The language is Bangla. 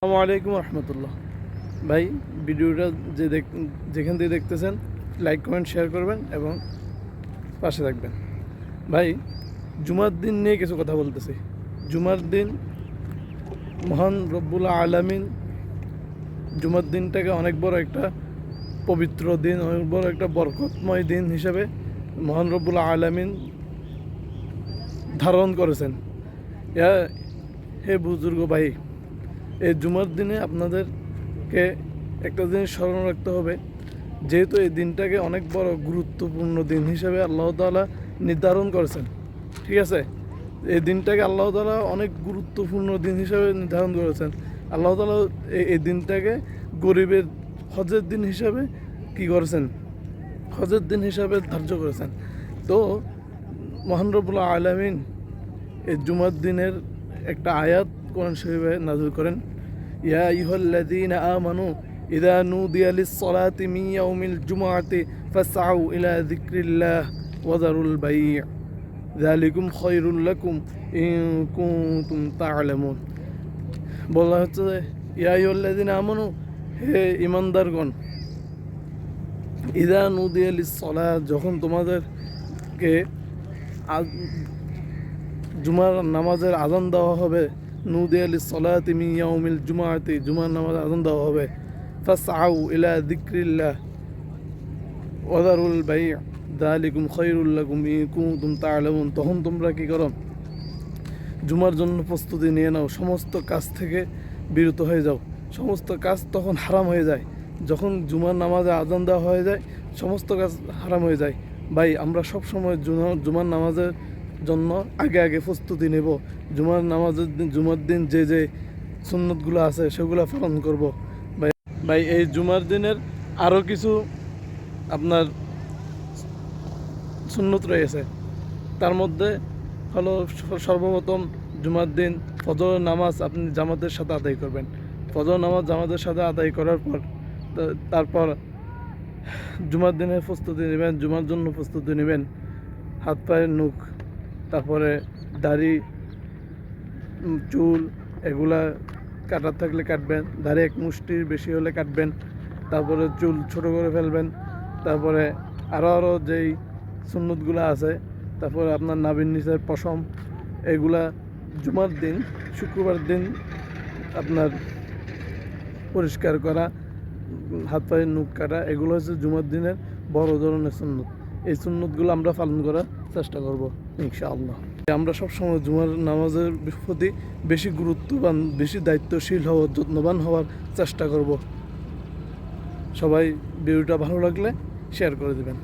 আসসালামু আলাইকুম রহমতুল্লাহ। ভাই, ভিডিওটা যে দেখ, যেখান থেকে দেখতেছেন লাইক কমেন্ট শেয়ার করবেন এবং পাশে থাকবেন। ভাই, জুমার দিন নিয়ে কিছু কথা বলতেছি। জুমার দিন মহান রব্বুল আলামিন জুমার দিনটাকে অনেক বড় একটা পবিত্র দিন, অনেক বড় একটা বরকতময় দিন হিসাবে মহান রব্বুল আলামিন ধারণ করেছেন। হে বুজুর্গ ভাই এই জুমার দিনে আপনাদেরকে একটা জিনিস স্মরণ রাখতে হবে, যেহেতু এই দিনটাকে অনেক বড় গুরুত্বপূর্ণ দিন হিসেবে আল্লাহ তাআলা নির্ধারণ করেছেন, ঠিক আছে? এই দিনটাকে আল্লাহ তালা অনেক গুরুত্বপূর্ণ দিন হিসেবে নির্ধারণ করেছেন। আল্লাহ তালা এই দিনটাকে গরিবের হজের দিন হিসাবে কি করেছেন? হজের দিন হিসাবে ধার্য করেছেন। তো মহান রবুল্লাহ আলমিন এই জুমার দিনের একটা আয়াত কোরআন শরীফে নাযিল করেন। ইয়া আইয়ুহাল্লাযীনা আমানু ইযা নুদিয়া লিস-সালাতি মিন ইয়াউমিল জুমআতি ফাসআউ ইলা যিকরিল্লাহ ওয়া যারুল বাই' যালিকুম খায়রুল লাকুম ইন কুনতুম তা'লামুন বলা হচ্ছে ইয়া আইয়ুহাল্লাযীনা আমানু, হে ঈমানদারগণ ইদা নুদিয়া লিস-সালাত যখন তোমাদেরকে জুমার নামাজের আজান দেওয়া হবে নুদি আলি সলাতি মি ইয়াউমিল জুমাতি জুমার নামাজ আজান দেওয়া হবে। ফাসআউ ইলা যিকরিল্লাহ ওয়াদারুল বাই' যালিকুম খায়রুল লাকুম ইন কুনতুম তা'লামুন। তখন তোমরা কি করো? জুমার জন্য প্রস্তুতি নিয়ে নাও। সমস্ত কাজ থেকে বিরত হয়ে যাও। সমস্ত কাজ তখন হারাম হয়ে যায়। যখন জুমার নামাজে আজান দেওয়া হয়ে যায়, সমস্ত কাজ হারাম হয়ে যায়। ভাই, আমরা সব সময় জুমার নামাজের জন্য আগে আগে প্রস্তুতি নেব। জুমার নামাজের দিন জুমার দিন যে যে সুন্নতগুলো আছে, সেগুলো পালন করব। ভাই ভাই, এই জুমার দিনের আরও কিছু আপনার সুন্নত রয়েছে। তার মধ্যে হলো সর্বপ্রথম জুমার দিন ফজর নামাজ আপনি জামাতের সাথে আদায় করবেন। ফজর নামাজ জামাতের সাথে আদায় করার পর তারপর জুমার দিনের প্রস্তুতি নেবেন, জুমার জন্য প্রস্তুতি নেবেন। হাত পায়ের নখ তারপরে দাড়ি চুল এগুলা কাটার থাকলে কাটবেন। দাড়ি এক মুষ্টির বেশি হলে কাটবেন। তারপরে চুল ছোট করে ফেলবেন। তারপরে আরও আরও যেই সুন্নতগুলো আছে, তারপরে আপনার নাবিন নিচের পশম, এগুলা জুমার দিন, শুক্রবার দিন আপনার পরিষ্কার করা হাত পায়ে নখ কাটা, এগুলো হচ্ছে জুমার দিনের বড় ধরনের সুন্নত। এই সুন্নতগুলো আমরা পালন করার চেষ্টা করব, ইনশাআল্লাহ। আমরা সবসময় জুমার নামাজের প্রতি বেশি গুরুত্ববান, বেশি দায়িত্বশীল হওয়ার যত্নবান হওয়ার চেষ্টা করব। সবাই ভিডিওটা ভালো লাগলে শেয়ার করে দেবেন।